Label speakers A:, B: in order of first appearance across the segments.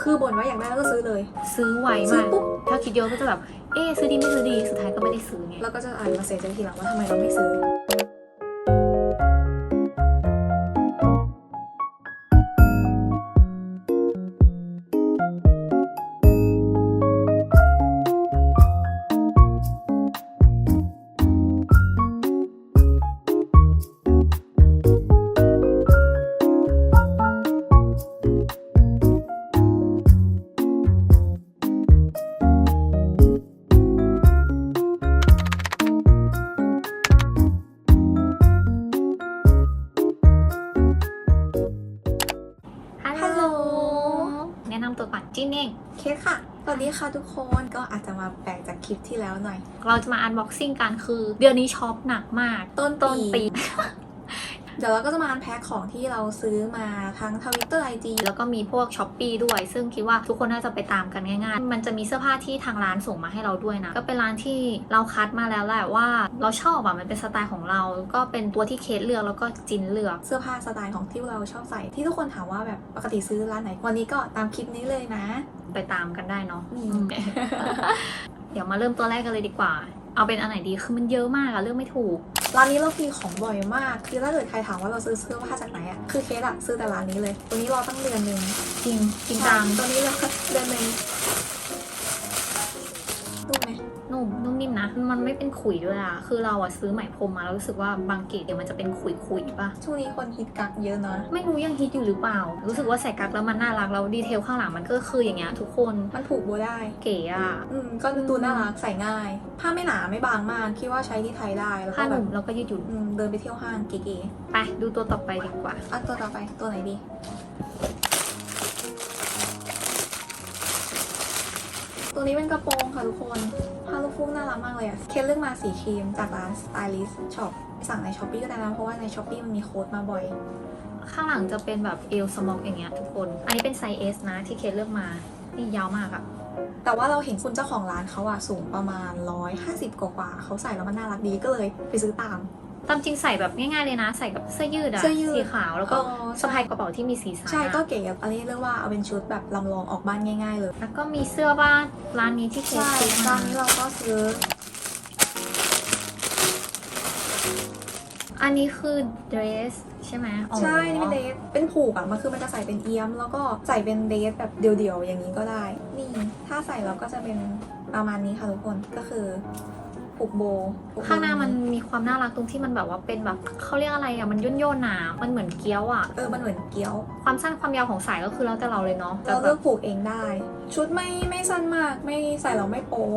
A: คือบ่นว่าอยากได้แล้วก็ซื้อเลย
B: ซื้อไว
A: ซื้อ
B: มาก
A: ปุ๊บ
B: ถ้าคิดเยอะก็จะแบบ เอ๊ะซื้อดีไม่ซื้อดี สุดท้ายก็ไม่ได้ซื้อไง
A: แล้วก็จะอ่านมาเสียใจทีหลังว่าทำไมเราไม่ซื้อ ดีค่ะทุกคนก็อาจจะมาแปลกจากคลิปที่แล้วหน่อย
B: เราจะมาอันบ็อกซิ่งกันคือ เดือนนี้ช็อปหนักมาก
A: ต้น
B: ต้นปี
A: เดี๋ยวเราก็จะมาอันแพ็คของที่เราซื้อมาทั้งทวิตเตอร์ไอจี
B: แล้วก็มีพวกช้อปปีด้วย ซึ่งคิดว่าทุกคนน่าจะไปตามกันง่ายๆ มันจะมีเสื้อผ้าที่ทางร้านส่งมาให้เราด้วยนะ ก็เป็นร้านที่เราคัดมาแล้วแหละว่าเราชอบอะมันเป็นสไตล์ของเรา ก็เป็นตัวที่เคสเลือกแล้วก็จินเลือก
A: เสื้อผ้าสไตล์ของที่เราชอบใส่ ที่ทุกคนถามว่าแบบปกติซื้อร้านไหน วันนี้ก็ตามคลิปนี้เลยนะ
B: ไปตามกันได้เนาะ
A: อืม
B: อืมเดี๋ยวมาเริ่มตัวแรกกันเลยดีกว่า เอาเป็นอันไหนดีคือมันเยอะมากอะเลือกไม่ถูก
A: ร้านนี้เรามีของบ่อยมาก คือถ้าเกิดใครถามว่าเราซื้อเสื้อผ้าจากไหนอะคือเคสอะซื้อแต่ร้านนี้เลย ตัวนี้รอตั้งเดือนหนึ่ง
B: จริงจริงจัง
A: ตัวนี้เลยเดือนหนึ่งดูไหม
B: นุ่มนุ่มนิ่มนะ มันไม่เป็นขุยด้วยอะคือเราอะซื้อไหมพรมมาแล้วรู้สึกว่าบางเกตเดี๋ยวมันจะเป็นขุยขุยๆป่ะ
A: ช่วงนี้คนฮิตกักเยอะเนาะ
B: ไม่รู้ยังฮิตอยู่หรือเปล่า รู้สึกว่าใส่กั๊กแล้วมันน่ารักแล้วดีเทลข้างหลังมันก็คืออย่างเงี้ยทุกคน
A: มันผูกโบได้
B: เก๋อะ
A: อืมก็ดูน่ารักใส่ง่าย ผ้าไม่หนาไม่บางมากคิดว่าใช้ที่ไทยได้แล้ว
B: ผ้า
A: ก็
B: ห
A: แบ
B: นุ่
A: บ
B: มแล้วก็ยืดหยุ่น
A: อืมเดินไปเที่ยวห้างเก๋
B: ไปดูตัวต่อไปดีกว่า
A: ๆอะตัวต่อไปตัวไหนดี ตัวนี้เป็นกระโปรงค่ะทุกคนผ้าลูกฟูกน่ารักมากเลยอะเคสเลื่อกมาสีครีมจากร้าน Stylist Shop สั่งในช้อปปี้ก็ได้นะเพราะว่าในช้อปปี้มันมีโค้ดมาบ่อย
B: ข้างหลังจะเป็นแบบเอลสมอกอย่างเงี้ยทุกคน อันนี้เป็นไซส์ S นะที่เคสเลือกมา นี่ยาวมากอะ
A: แต่ว่าเราเห็นคุณเจ้าของร้านเขาอะสูงประมาณ 150 กว่าๆเขาใส่แล้วมันน่ารักดีก็เลยไปซื้อตาม
B: ตามจริงใส่แบบง่ายๆเลยนะ ใส่กับเสื้อยืดอะ
A: เสื้อยืด
B: สีขาวแล้วก็
A: เออ
B: สะพายกระเป๋าที่มีสีสัน
A: ใช่
B: อะ
A: ก็เก๋อะอันนี้เรียกว่าเอาเป็นชุดแบบลำลองออกบ้านง่าย ๆ เลย
B: แล้วก็มีเสื้อบ้านร้านนี้ที่เคส
A: ใช่
B: ซื้อ
A: ตอ
B: มาน
A: นี้เราก็ซื้อ
B: อันนี้คือเดรสใช่ไหมอ๋อ
A: ใช่นี่เป็นเดทเป็นผูกอะมันคือมันจะใส่เป็นเอี้ยม แล้วก็ใส่เป็นเดทแบบเดี่ยวๆอย่างนี้ก็ได้ นี่ ถ้าใส่เราก็จะเป็นประมาณนี้ค่ะทุกคนก็คือ ผูกโบผูกโบ
B: ข้างหน้ามันมีความน่ารักตรงที่มันแบบว่าเป็นแบบเขาเรียกอะไรอะมันย่นๆหนามันเหมือนเกี๊ยวอะ
A: เออมันเหมือนเกี๊ยว
B: ความสั้นความยาวของสายก็คือแล้วแต่เราเลยเนาะแต่
A: เรา
B: แบ
A: เลื
B: บอก
A: ผูกเองได้ ชุดไม่ไม่สั้นมากไม่ใส่เราไม่โป๊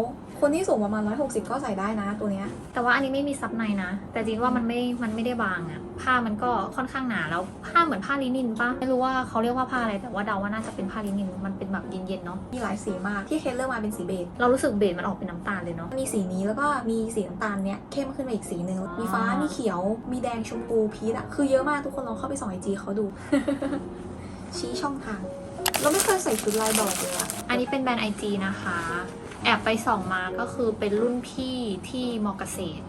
A: คนที่สูงประมาณ 160 ก็ใส่ได้นะตัวเนี้ย
B: แต่ว่าอันนี้ไม่มีซับในนะ แต่จริงว่ามันไม่ มันไม่ได้บางอะผ้ามันก็ค่อนข้างหนาแล้วผ้าเหมือนผ้าลินินปะไม่รู้ว่าเขาเรียกว่าผ้าอะไร แต่ว่าเดาว่าน่าจะเป็นผ้าลินิน มันเป็นแบบเย็นๆเนาะ
A: มีหลายสีมากที่เคสเลือกมาเป็นสีเบจ
B: เรารู้สึกเบสมันออกเป็นน้ำตาลเลยเนาะ
A: มีสีนี้แล้วก็มีสีน้ำตาลเนี้ยเข้มขึ้นมาอีกสีหนึ่งมีฟ้า
B: อ่ามี
A: มีเขียว มีแดงชมพูพีชอะคือเยอะมากทุกคนลองเข้าไปส่องไอจีเขาดู ชี้ช่องทาง เราไม่เคยใส่ชุดลายดอกเลยอะ
B: อันนี้เป็นแบรนด์ไอจีนะคะ แอบไปส่องมาก็คือเป็นรุ่นพี่ที่มอเกษตร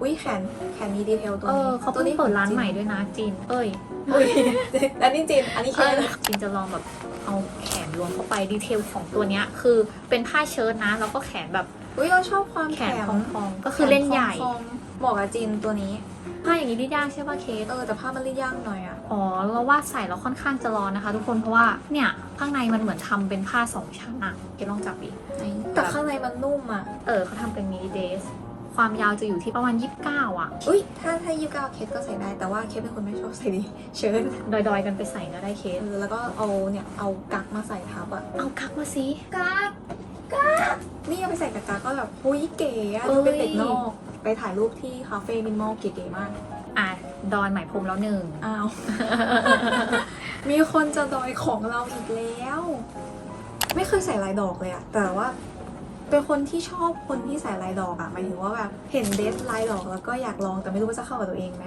A: อุ้ยแขนแขนมีดีเทลตัว
B: เอ
A: นี้
B: อเขา
A: ตัว
B: เพิ่งเปิดร้านใหม่ด้วยนะจีน เอ้ย
A: อุ้ยอันนี้จริงอันนี้เค
B: เอ
A: ส
B: อจีนจะลองแบบเอาแขนรวมเข้าไปดีเทลของตัวเนี้ยคือเป็นผ้าเชิ้ตนะ แล้วก็แขนแบบ
A: อุ้ยเราชอบความ
B: แข
A: แข
B: น
A: น
B: พองๆก็คือเล่นใหญ่
A: แขนพองๆเหมาะกับจีนตัวนี้
B: ผ้าอย่างนี้ได้ยากใช่ป่ะเคส
A: เออแต่ผ้ามันรีดยากหน่อยอะ
B: อ๋อเราว่าใส่แล้วค่อนข้างจะร้อนนะคะ ทุกคนเพราะว่าเนี่ยข้างในมันเหมือนทำเป็นผ้าสองชั้นอะเกดลองจับดิ
A: แต่ข้างในมันนุ่มอะ
B: เออเขาทำเป็นมินิเดสความยาวจะอยู่ที่ประมาณ 29 อะ
A: อุ้ยถ้าถ้ายี่เก้าเคสก็ใส่ได้ แต่ว่าเคสเป็นคนไม่ชอบใส่ดีเชิ้ต
B: ดอยๆ กันไปใส่ก็ได้เคส
A: เออแล้วก็เอาเนี่ย เอากักมาใส่ทับอะ
B: เอากักมาสิ
A: กัก กัก นี่เอาไปใส่กับกักก็แบบ หุยเก๋อะ
B: เอ้
A: ดู
B: ย
A: เป็นเด็กนอก ไปถ่ายรูปที่คาเฟ่มินมอลเก๋ๆมาก
B: อะดอยไหมพรมแล้วหนึ่ง
A: อ้าว มีคนจะดอยของเราอีกแล้ว ไม่เคยใส่ลายดอกเลยอะแต่ว่าเป็นคนที่ชอบคนที่ใส่ลายดอกอะหมายถึงว่าแบบเห็นเดทลายดอกแล้วก็อยากลองแต่ไม่รู้ว่าจะเข้ากับตัวเองไหม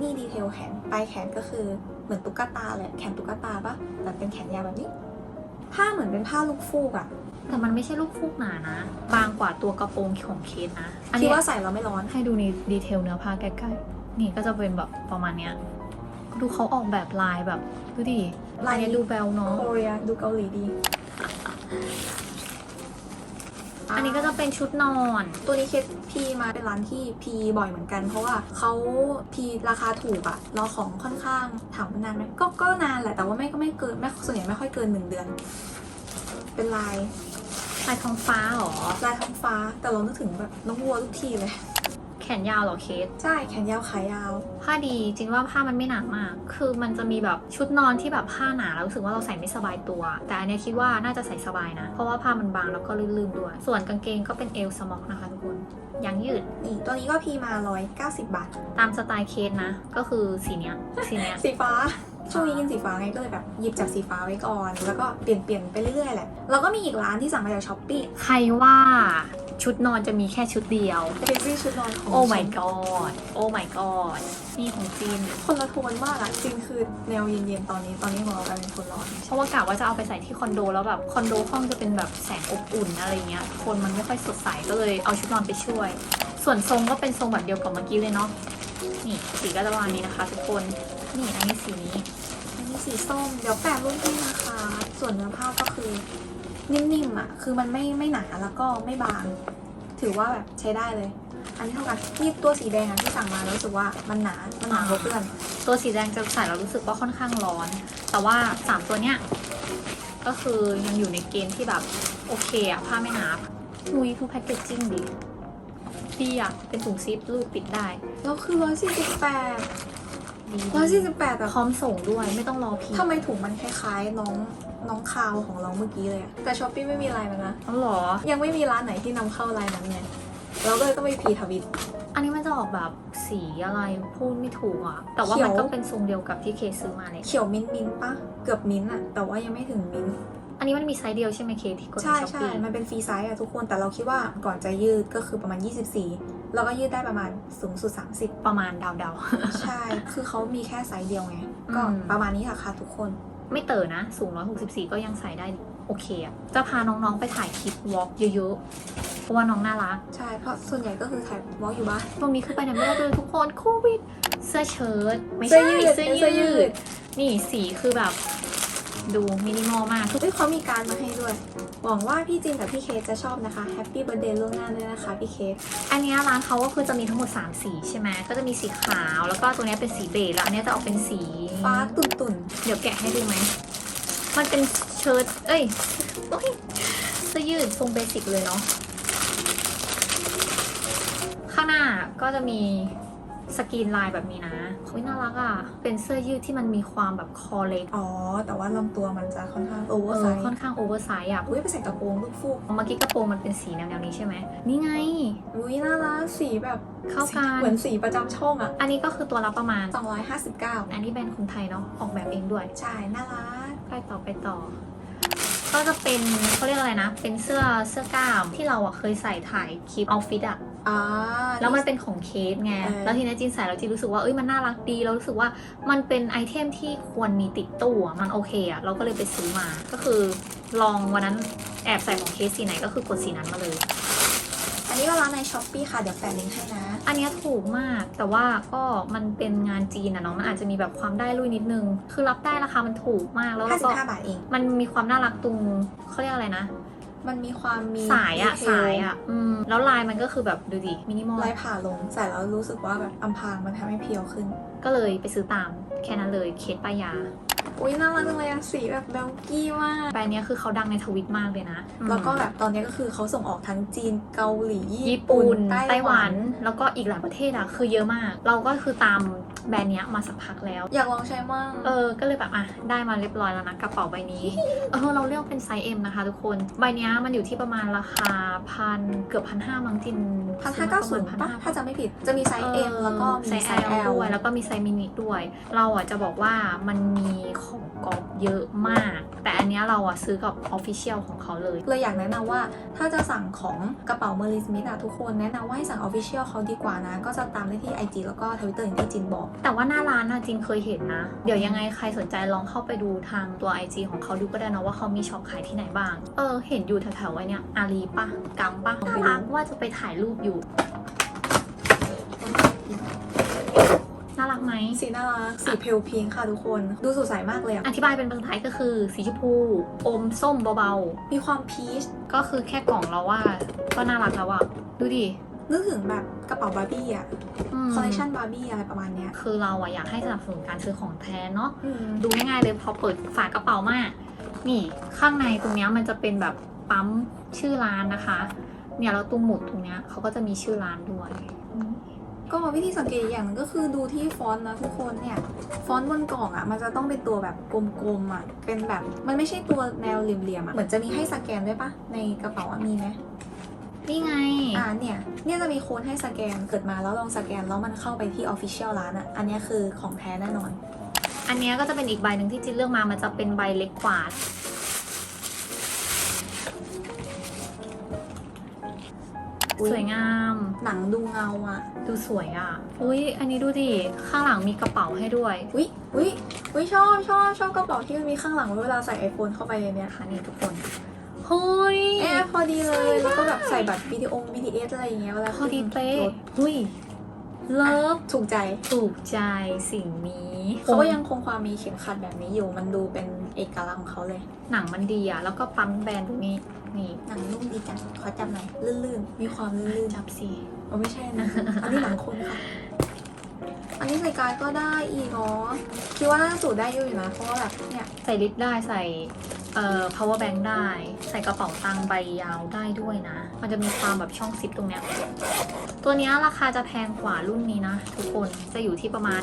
A: นี่ดีเทลแขนปลายแขนก็คือเหมือนตุ๊กตาเลยแขนตุ๊กตาปะแต่เป็นแขนยาวแบบนี้ ผ้าเหมือนเป็นผ้าลูกฟูกอะ
B: แต่มันไม่ใช่ลูกฟูกหนานะ บางกว่าตัวกระโปรงของเคสนะอัน
A: คิด
B: นี้
A: ว่าใส่แล้วไม่ร้อน
B: ให้ดูในดีเทลเนื้อผ้าใกล้ๆ นี่ก็จะเป็นแบบประมาณเนี้ย ดูเขาออกแบบลายแบบ ดูดิ
A: ลาย
B: อันนี้ดูแบลเนาะ
A: โคเรียดูเกาหลีดี
B: อันนี้ก็จะเป็นชุดนอน
A: ตัวนี้เคสพีมาเป็นร้านที่พีบ่อยเหมือนกัน เพราะว่าเขาพีราคาถูกอะแล้วของค่อนข้างถามว่านานไหมก็ก็นานแหละแต่ว่าไม่ก็ไม่เกินไม่ส่วนใหญ่ไม่ค่อยเกินหนึ่งเดือน เป็นลาย
B: ลายทองฟ้าเหรอ
A: ลายท้องฟ้าแต่เรานึกถึงแบบน้องวัวทุกทีเลย
B: แข นยาวเหรอเคส
A: ใช่แขนยาวขายาว
B: ผ้าดีจริงว่าผ้ามันไม่หนามาก คือมันจะมีแบบชุดนอนที่แบบผ้าหนาแล้วรู้สึกว่าเราใส่ไม่สบายตัว แต่อันเนี้ยคิดว่าน่าจะใส่สบายนะ เพราะว่าผ้ามันบางแล้วก็ลื่นๆด้วย ส่วนกางเกงก็เป็นเอลสม็อกนะคะทุกคนยางยืด
A: นี่ตัวนี้ก็พีมา 190 บาท
B: ตามสไตล์เคสนะ ก็คือสีเนี้ยสีเนี้ย
A: สีฟ้า ช่วงนี้กินสีฟ้าไงก็เลยแบบหยิบจากสีฟ้าไว้ก่อน แล้วก็เปลี่ยนเปลี่ยนไปเรื่อยๆแหละ แล้วก็มีอีกร้านที่สั่งมาจากช้อปปี้
B: ใครว่า ชุดนอนจะมีแค่ชุดเดียว
A: เป็นซี่ชุดนอนของ
B: โอ้
A: ฉัน
B: my god โอ้ my god นี่ของจีน
A: คนละโทนมากอะจริงคือแนวเย็นๆ ตอนนี้ตอนนี้ของเรากลายเป็นคนร้อน
B: เพราะว่ากะว่าจะเอาไปใส่ที่คอนโดแล้วแบบคอนโดห้องจะเป็นแบบแสงอบอุ่นอะไรเงี้ยคนมันไม่ค่อยสดใสก็เลยเอาชุดนอนไปช่วย ส่วนทรงก็เป็นทรงแบบเดียวกับเมื่อกี้เลยเนาะนี่สีก็จะประมาณนี้นะคะ ทุกคนนี่อันนี้สีนี้
A: อันนี้สีส้ม เดี๋ยวแปะรูปให้นะคะ ส่วนเนื้อผ้าก็คือ นิ่มๆอะคือมันไม่ไม่หนาแล้วก็ไม่บาง ถือว่าแบบใช้ได้เลย อันนี้เท่ากันนี่ตัวสีแดงอะที่สั่งมาแล้วรู้สึกว่ามันหนา มันหนากว่าเพื่อน
B: ตัวสีแดงจะใส่แล้วรู้สึกว่าค่อนข้างร้อน แต่ว่าสามตัวเนี้ยก็คือยังอยู่ในเกณฑ์ที่แบบโอเคอะผ้าไม่หนามุยทูแพคเกจจิ้งดีดีอะเป็นถุงซิปรูดปิดได้
A: แล้วคือร้อยสี่สิบแปด
B: ดี
A: ร้อยสี่สิบแปดแบบ
B: พร้อมส่งด้วยไม่ต้องรอพี
A: ทำไมถุงมันคล้ายๆ น้องน้องคาวของเราเมื่อกี้เลยอะแต่ช้อปปี้ไม่มีลายมันนะ
B: อ๋อเหรอ
A: ยังไม่มีร้านไหนที่นำเข้าลายนั้นไงเราก็เลยต้องไปพีทวิต
B: อันนี้มันจะออกแบบสีอะไรพูดไม่ถูกอะแต่ว่า
A: เขียว
B: มันก็เป็นทรงเดียวกับที่เคซื้อมาเลย
A: เขียวมิ้นท์มิ้นท์ปะเกือบมิ้นท์อะแต่ว่ายังไม่ถึงมิ้นท์
B: อันนี้มันมีไซส์เดียวใช่ไหมเคที่กดใน
A: ใช่
B: ช้อป
A: ใช่
B: ปี้
A: มันเป็นฟรีไซส์อะทุกคน แต่เราคิดว่าก่อนจะยืดก็คือประมาณ 24 แล้วก็ยืดได้ประมาณสูงสุด 30
B: ประมาณเดา
A: ใช่ คือเขามีแค่ไซส์เดียวไง ก็
B: อืม
A: ประมาณนี้ค่ะค่ะทุกคน
B: ๆ ไม่เต๋อนะ สูง 164 ก็ยังใส่ได้โอเคอะจะพาน้องๆไปถ่ายคลิปวอล์กเยอะๆ เพราะว่าน้องน่ารัก
A: ใช่ เพราะส่วนใหญ่ก็คือถ่ายวอล์กอยู่บ้าน
B: ตรงนี้คือไปไหนไม่ได้เลยทุกคนโควิด เสื้อเชิ้ตไม่
A: เสื้
B: ใช่
A: อยืด
B: เสื้อ
A: เป็นเสื้อยื
B: ยื
A: ด
B: ด นี่สีคือแบบ ดูมินิมอลมากทุก
A: เฮ้ยเขามีการดมาให้ด้วย หวังว่าพี่จินกับพี่เคสจะชอบนะคะแฮปปี้เบ t ร์ a เดย์ล่วงหน้าด้วยนะคะพี่เคส
B: อันเนี้ยร้านเขาก็คือจะมีทั้งหมด 3 สีใช่ไหมก็จะมีสีขาว แล้วก็ตัวเนี้ยเป็นสีเบจแล้วอันเนี้ยจะออกเป็นสี
A: ฟ้าตุ่นตุ่น
B: เดี๋ยวแกะให้ดูไหมมันเป็นเชิ้ตเอ้ยโอ๊ยเสื้อยืดทรงเบสิกเลยเนาะข้างหน้าก็จะมี สกรีนลายแบบนี้นะคุยน่ารักอะ่ะ เป็นเสื้อยืดที่มันมีความแบบคอเล็ก
A: ๆอ๋อ แต่ว่าลำตัวมันจะค่อนข้างโอเวอ
B: เอ
A: ร์ไซ
B: อ
A: ส์
B: ค่อนข้างโอเวอร์ไซส์อะ
A: อุ้ยไปใส่กระโปรงลูกฟูก
B: เมื่อกี้กระโปรงมันเป็นสีแนวๆนี้ใช่ไหมนี่ไง
A: อุ้ยน่ารักสีแบบ
B: เข้ากัน
A: เหมือนสีประจำช่องอะ
B: อันนี้ก็คือตัวละประมาณ
A: 259
B: อันนี้แบรนด์คนไทยเนาะออกแบบเองด้วย
A: ใช่ น่ารัก
B: ไปต่อไปต่อ ก็จะเป็นเขาเรียกอะไรนะ เป็นเสื้อเสื้อกล้ามที่เราอะเคยใส่ถ่ายคลิปออฟฟิศอะ
A: อ่า
B: แล้วมันเป็นของเคสไง
A: เออ
B: แล้วทีนี้จินใส่แล้วจินรู้สึกว่าเอ้ยมันน่ารักดีแล้วรู้สึกว่ามันเป็นไอเทมที่ควรมีติดตู้อะมันโอเคอะเราก็เลยไปซื้อมา ก็คือลองวันนั้นแอบใส่ของเคสสีไหนก็คือกดสีนั้นมาเลย
A: อันนี้ก็ร้านในช้อปปี้ค่ะ เดี๋ยวแปะลิงก์ให้นะ
B: อันเนี้ยถูกมาก แต่ว่าก็มันเป็นงานจีนอะเนาะ มันอาจจะมีแบบความได้ลุยนิดนึง คือรับได้ราคามันถูกมาก แล้วก็
A: 55 บาทเอง
B: มันมีความน่ารักตรงเขาเรียกอะไรนะ
A: มันมีความมี
B: สายอะ
A: ดีเทล
B: สายอะอืมแล้วลายมันก็คือแบบดูดิมินิมอล
A: ลายผ่าลงใส่แล้วรู้สึกว่าแบบอำพรางมันทำให้เพียวขึ้น
B: ก็เลยไปซื้อตามแค่นั้นเลยเคสป้ายา
A: อุ้ยน่ารักจังเลยอะสีแบบเบลกี้มาก
B: แบรนด์เนี้ยคือเขาดังในทวิตมากเลยนะอืม
A: แล้วก็แบบตอนนี้ก็คือเขาส่งออกทั้งจีนเกาหลี
B: ญี่ปุ่น
A: ไต้
B: ไต้
A: ห
B: ห
A: วั
B: วันนแล้วก็อีกหลายประเทศอะคือเยอะมาก เราก็คือตาม แบรนด์เนี้ยมาสักพักแล้ว
A: อยากลองใช้มั่ง
B: เออ ก็เลยแบบอะได้มาเรียบร้อยแล้วนะกระเป๋าใบนี้ เออเราเลือกเป็นไซส์ M นะคะทุกคน ใบเนี้ยมันอยู่ที่ประมาณราคาพันเกือบพันห้ามั้งจิน
A: พันห้าเก้าศูนย์
B: พัน
A: ปะ
B: ห้า
A: ถ้าจำไม่ผิดจะมีไซส์ M แล้วก็มี
B: ไซ
A: ไซ
B: ส์
A: ส์
B: L
A: L
B: ด้วย แล้วก็มีไซส์มินิด้วย เราอะจะบอกว่ามันมีของกอบเยอะมาก แต่อันเนี้ยเราอะซื้อกับ Official ของเขาเลย
A: เลยอยากแนะนำว่าถ้าจะสั่งของกระเป๋าเมอร์ลิสมิธอะทุกคนแนะนำว่าให้สั่งออฟฟิเชียลเขาดีกว่านะ ก็จะตามได้ที่ IG แล้วก็ทวิตเตอร์อย่างที่จินบอก
B: แต่ว่าหน้าร้านน่ะจริงเคยเห็นนะ เดี๋ยวยังไงใครสนใจลองเข้าไปดูทางตัว IG ของเขาดูก็ได้นะว่าเขามีช็อปขายที่ไหนบ้าง เออ เห็นอยู่แถวๆไว้เนี่ยอาลีปะกังปะน่ารักว่าจะไปถ่ายรูปอยู่น่ารักไหม
A: สีน่ารัก สีเพลพิงค์ค่ะทุกคน ดูสดใสมากเลยอะ
B: อธิบายเป็นภาษาไทยก็คือสีชมพู อมส้มเบา
A: มีความพีช
B: ๆก็คือแค่กล่องเราว่า ก็น่ารักแล้วอะดูดิ
A: นึกถึงแบบกระเป๋าบาร์บี้อะ
B: ม
A: คอลเลคชันบาร์บี้อะไรประมาณเนี้ย
B: คือเราอะอยากให้สนับสนุนการซื้อของแท้เนาะ
A: อืม
B: ดูง่ายๆเลยพอเปิดฝากระเป๋ามา นี่ข้างในตรงเนี้ยมันจะเป็นแบบปั๊มชื่อร้านนะคะ เนี่ยแล้วตรงหมุดตรงเนี้ยเขาก็จะมีชื่อร้านด้วย
A: ก็วิธีสังเกตอีกอย่างหนึงก็คือดูที่ฟอนต์นะทุกคนเนี่ย ฟอนต์บนกล่องอะมันจะต้องเป็นตัวแบบกลมๆอะเป็นแบบมันไม่ใช่ตัวแนวเหลี่ยมๆอะเหมือนจะมีให้สแกนด้วยปะในกระเป๋าอะมีไหม
B: นี่ไง
A: อ่าเนี่ย เนี่ยจะมีโค้ดให้สแกนเกิดมาแล้วลองสแกนแล้วมันเข้าไปที่ออฟฟิเชียลร้านอะอันเนี้ยคือของแท้แน่นอน
B: อันเนี้ยก็จะเป็นอีกใบหนึ่งที่จินเลือกมา มันจะเป็นใบเล็กกว่า
A: อุ๊ย
B: สวยงาม
A: หนังดูเงาอะ
B: ดูสวยอะ อุ้ยอันนี้ดูดิ ข้างหลังมีกระเป๋าให้ด้วย
A: วิวิวิชอบชอบชอบกระเป๋าที่มันมีข้างหลังไว้เวลาใส่ไอโฟนเข้าไปเลยเนี่ย
B: นะคะนี่ทุกคน เฮ้ย
A: แอบพอดีเลย แล้วก็แบบใส่บัตรวิดีโอ BTS อะไรอย่างเงี้ยเวลา
B: พอดีเป๊ะ
A: รถ
B: อุ้ยเลิฟ
A: ถูกใจ
B: ถูกใจสิ่งนี้
A: เขาก็ยังคงความมีเข็มขัดแบบนี้อยู่ มันดูเป็นเอกลักษณ์ของเขาเลย
B: หนังมันดีอะ แล้วก็ปั๊มแบรนด์ตรงนี้นี่
A: หนังนุ่มดีจังขอจับหน่อยลื่นๆ มีความลื่น
B: จับสิ
A: ๆอ๋อไม่ใช่นะ อันนี้หนังคนค่ะ อันนี้ใส่กายก็ได้อีกเนาะคิดว่าน่าจะสูดได้อยู่นะ เพราะว่าแบบเนี่ย
B: ใส่ลิปได้ใส่ เอ่อ power bank ได้ ใส่กระเป๋าตังค์ใบยาวได้ด้วยนะ มันจะมีความแบบช่องซิปตรงเนี้ย ตัวเนี้ยราคาจะแพงกว่ารุ่นนี้นะ ทุกคน จะอยู่ที่ประมาณ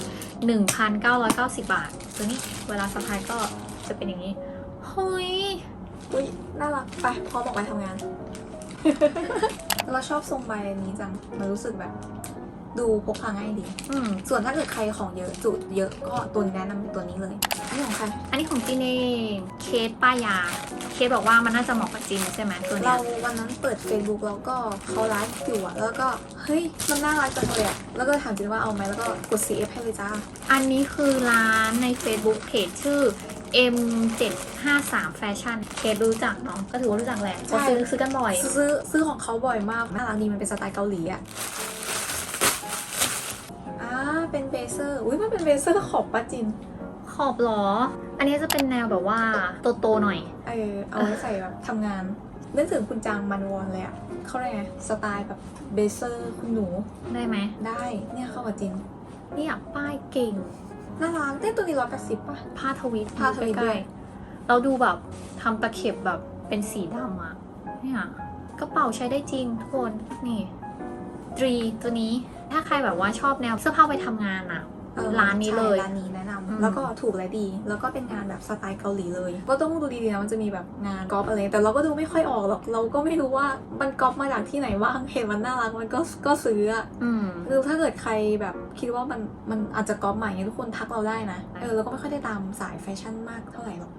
B: 1,990 บาท ตัวนี้เวลาสะพายก็จะเป็นอย่างนี้เฮ้ย
A: อุ้ยน่ารักไปพร้อมออกไปทำงาน เราชอบทรงใบนี้จัง มันรู้สึกแบบ ดูพกพาง่ายดี
B: อืม
A: ส่วนถ้าเกิดใครของเยอะจุเยอะก็ตัวนี้แนะนำเป็นตัวนี้เลยนี่ของใคร
B: อันนี้ของจีนเองเคสป้ายา เคสบอกว่ามันน่าจะเหมาะกับจีนใช่ไหมตัวเนี้
A: เรา
B: ย
A: วันนั้นเปิด Facebook แล้วก็เขาไลฟ์อยู่อะแล้วก็เฮ้ยมันน่ารักจังเลยอะแล้วก็ถามจินว่าเอาไหมแล้วก็กด CF ให้เลยจ้า
B: อันนี้คือร้านใน Facebook เพจชื่อ M753 Fashion เคสรู้จักเนาะก็ถือว่ารู้จักแหละเพราะซื้อซื้อกันบ่อย
A: ซื้อซื้อของเขาบ่อยมากน่ารักดีมันเป็นสไตล์เกาหลีอะอ่า เป็นเบเซอร์ อุ้ยมันเป็นเบเซอร์ขอบปะจิน
B: ขอบเหรอ อันนี้จะเป็นแนวแบบว่าโตๆหน่อย
A: เออ เอาไว้ใส่แบบทำงาน นึกถึงคุณจางมันวอนเลยอะเขาเรียกไงสไตล์แบบเบเซอร์คุณหนู
B: ได้ไหม
A: ได้ เนี่ยเข้ากับจิน
B: นี่อยากป้ายเก่ง
A: น่ารักได้ตัวนี้ร้อยแปดสิบป่ะ
B: ผ้าทวิต
A: ผ้าทวิต
B: ใก
A: ด้
B: ล้
A: วย
B: ๆเราดูแบบทำตะเข็บแบบเป็นสีดำอะเนี่ยกระเป๋าใช้ได้จริงทุกคน นี่ตรีตัวนี้ ถ้าใครแบบว่าชอบแนวเสื้อผ้าไปทำงานอะ
A: เออ
B: ร้านนี้เลย
A: ใช่ร้านนี้แนะนำ
B: อืม
A: แล้วก็ถูกและดี แล้วก็เป็นงานแบบสไตล์เกาหลีเลย ก็ต้องดูดีๆนะมันจะมีแบบงานก๊อปอะไร แต่เราก็ดูไม่ค่อยออกหรอก เราก็ไม่รู้ว่ามันก๊อปมาจากที่ไหนบ้าง เห็นมันน่ารักมันก็ก็ซื้ออะ
B: อืม
A: คือถ้าเกิดใครแบบคิดว่ามันมันอาจจะก๊อปใหม่เงี้ยทุกคนทักเราได้นะ เออเราก็ไม่ค่อยได้ตามสายแฟชั่นมากเท่าไหร่หรอก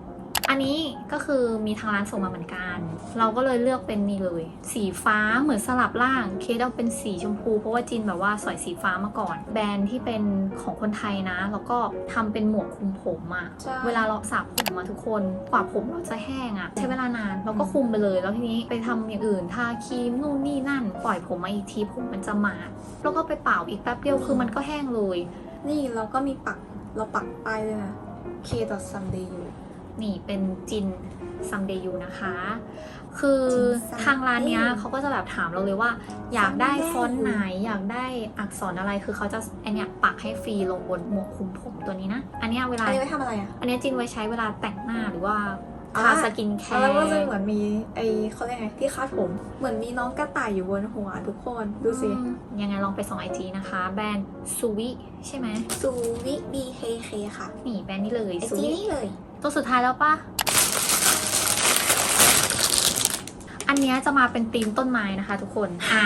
B: อันนี้ก็คือมีทางร้านส่งมาเหมือนกัน เราก็เลยเลือกเป็นนี่เลย สีฟ้าเหมือนสลับล่าง เคสเอาเป็นสีชมพู เพราะว่าจินแบบว่าสอยสีฟ้ามาก่อน แบรนด์ที่เป็นของคนไทยนะ แล้วก็ทำเป็นหมวกคลุมผมอะ
A: ใช่
B: เวลาเราสระผมมาทุกคน กว่าผมเราจะแห้งอะใช้เวลานานเราก็คลุมไปเลย แล้วทีนี้ไปทำอย่างอื่นทาครีมนู่นนี่นั่น ปล่อยผมมาอีกทีผมมันจะหมาดแล้วก็ไปเป่าอีกแป๊บเดียวคือมันก็แห้งเลย
A: นี่เราก็มีปักเราปักป้ายด้วยนะ K someday you
B: นี่เป็นจินซัมเดยูนะคะ คือ
A: จินซัม
B: ทางร้านเนี้ย
A: เดย์
B: เขาก็จะแบบถามเราเลยว่า อยากได้
A: ซัมเดย์
B: ฟอนต์ไหนอยากได้อักษรอะไรคือเขาจะไอเนี้ยปักให้ฟรีลงบนหมวกคลุมผมตัวนี้นะ อันเนี้ยเวลา
A: อันนี้ไว้ทำอะไรอะ
B: อันเนี้ยจินไว้ใช้เวลาแต่งหน้าหรือว่า
A: อ่า
B: ทาสกินแค
A: แล้ว
B: ร์
A: ก็จะเหมือนมีไอเขาเรียกไงที่คาดผม เหมือนมีน้องกระต่ายอยู่บนหัวทุกคนดูสิ
B: อืมยังไงลองไปส่องไอจีนะคะ แบรนด์ซูวิใช่ไหม
A: ซูวิ BKK ค่ะ
B: นี่แบรนด์นี้เลย
A: ไอ
B: ซู
A: จี
B: วิ
A: นี่เลย
B: ตัวสุดท้ายแล้วปะอันเนี้ยจะมาเป็นธีมต้นไม้นะคะ ทุกคน อ่า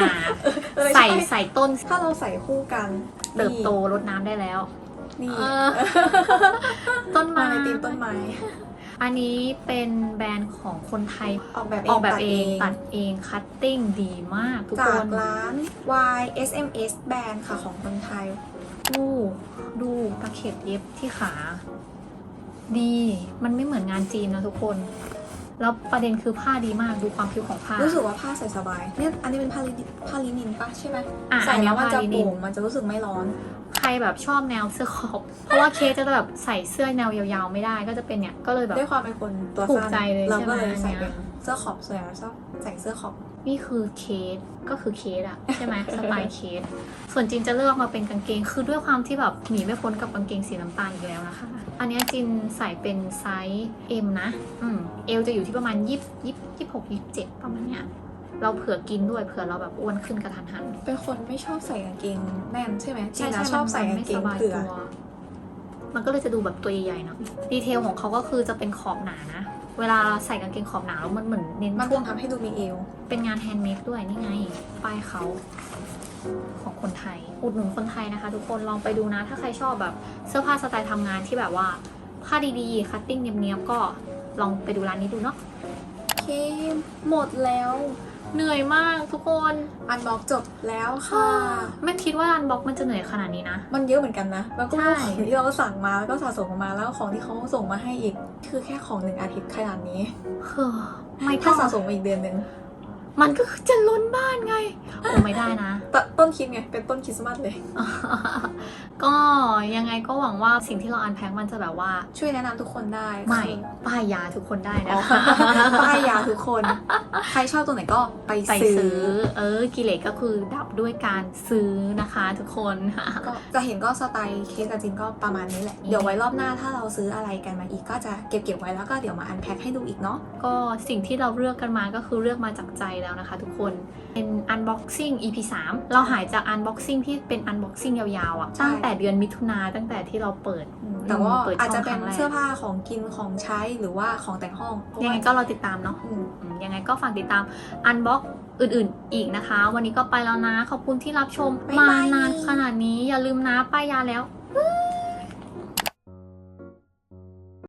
A: เออ
B: ใส่
A: ช่
B: ใส่ต้น
A: ถ้าเราใส่คู่กัน
B: เติบโตรดน้ำได้แล้ว
A: นี่
B: เออ ต้น
A: มา
B: ไม้
A: ในตีมต้นไม้
B: อันนี้เป็นแบรนด์ของคนไทย
A: ออกแบบเอง
B: ออกแบบ
A: ตัด
B: เองตัดเองคัตติ้งดีมากทุก
A: จา
B: ค
A: ก
B: น
A: ร้าน YSMS แบรนด์ค่ะของคนไทย
B: ดูดูตะเข็บเย็บที่ขา ดี มันไม่เหมือนงานจีนนะทุกคน แล้วประเด็นคือผ้าดีมากดูความผิวของผ้า
A: รู้สึกว่าผ้าใส่สบาย เนี่ยอันนี้เป็นผ้าลินินผ้าลินินปะใช่ไหม
B: อะ
A: ใส่
B: อันเนี้
A: แล้
B: ยว
A: มัน
B: ผ้า
A: จะ
B: ลินิ
A: โป่
B: น
A: งมันจะรู้สึกไม่ร้อน
B: ใครแบบชอบแนวเสื้อครอปเพราะว่าเคสจะแบบใส่เสื้อแนวยาวๆไม่ได้ก็จะเป็นเนี่ยก็เลยแบบ
A: ด้วยความเป็นคนตัว
B: ถูก
A: สั้น
B: ใจเลย
A: เรา
B: ใช่ไหม
A: ก็เลยใส่
B: อันเนี้
A: เป็
B: ย
A: นเสื้อขอบส่วนใหญ่เราชอบใส่เสื้อขอบ
B: นี่คือเคสก็คือเคสอะใช่ไหมสไตล์เคส ส่วนจินจะเลือกมาเป็นกางเกง คือด้วยความที่แบบหนีไม่พ้นกับกางเกงสีน้ำตาลอีกแล้วนะคะ อันเนี้ยจินใส่เป็นไซส์ M นะ อืมเอลจะอยู่ที่ประมาณยี่ยี่ยี่หกยี่เจ็ดประมาณเนี้ยเราเผื่อกินด้วยเผื่อเราแบบอ้วนขึ้นกระทันหัน
A: เป็นคนไม่ชอบใส่กางเกงแน่นใช่ไหมจริ
B: ใช่
A: ง
B: ใช่
A: นะชอบใส่กางเกง
B: มันไม่สบาย
A: เกลือ
B: ตัวมันก็เลยจะดูแบบตัวใหญ่ๆเนาะดีเทลของเขาก็คือจะเป็นขอบหนานะ เวลาใส่กางเกงขอบหนาแล้วมันเหมือนเน้น
A: มัน
B: ช่วง
A: ทำให้ดูมีเอว
B: เป็นงานแฮนด์เมดด้วยนี่ไง ป้ายเขาของคนไทย อุดหนุนคนไทยนะคะ ทุกคนลองไปดูนะ ถ้าใครชอบแบบเสื้อผ้าสไตล์ทำงานที่แบบว่าผ้าดีๆ คัตติ้งเนียบๆ ก็ลองไปดูร้านนี้ดูเนาะ
A: โอเค หมดแล้ว
B: เหนื่อยมากทุกคน
A: อันบ็อกจบแล้วค่ะ
B: ไม่คิดว่าอันบ็อกมันจะเหนื่อยขนาดนี้นะ
A: มันเยอะเหมือนกันนะ แล้วก็
B: ใช่
A: ของที่เราสั่งมาแล้วก็สะสมมาแล้วของที่เขาส่งมาให้อีก คือแค่ของหนึ่งอาทิตย์ขนาดนี้
B: เฮ้อไม่
A: ถ้า
B: ต้อง
A: สะสมมาอีกเดือนหนึ่ง
B: มันก็คือจะล้นบ้านไงโอ้ไม่ได้นะ
A: ตต้นคริดไง เป็นต้นคริสต์มาสเลย
B: ก็ยังไงก็หวังว่าสิ่งที่เราอันแพ็คมันจะแบบว่า
A: ช่วยแนะนำทุกคนได้
B: ไม่
A: คือ
B: ป้ายยาทุกคนได้
A: อ๋
B: นะ
A: อ
B: คะ
A: ป้ายยาทุกคน ใครชอบตัวไหนก็ไป
B: ไป
A: ซื้
B: ซื้
A: อ
B: อ เออกิเลสก็คือดับด้วยการซื้อนะคะทุกคน
A: ก็จะเห็นก็สไตล์เคสกับจินก็ประมาณนี้แหละ เดี๋ยวไว้รอบหน้าถ้าเราซื้ออะไรกันมาอีกก็จะเก็บเก็บๆไว้แล้วก็เดี๋ยวมาอันแพ็คให้ดูอีกเนาะ
B: ก็สิ่งที่เราเลือกกันมาก็คือเลือกมาจากใจแล้วนะคะทุกคนเป็น unboxing EP 3 เราหายจาก unboxing ที่เป็น unboxing ยาวๆอะ่ะ
A: ใช่
B: ตั้งแต่เดือนมิถุนาตั้งแต่ที่เราเปิด
A: แต่ว่า
B: ปิด
A: อาจจะ
B: ช่
A: เป็
B: ง
A: น
B: ครั้งแรก
A: เสื้อผ้าของกินของใช้หรือว่าของแต่งห้องเพราะ
B: ยัง
A: ว่า
B: ไงก็เราติดตามเนาะ
A: อืม
B: อืมยังไงก็ฝากติดตาม unbox อื่นๆ อีกนะคะ วันนี้ก็ไปแล้วนะ ขอบคุณที่รับชม
A: บ๊าย
B: มา
A: บาย
B: นานขนาดนี้อย่าลืมนะป้ายยาแล้ว
A: บ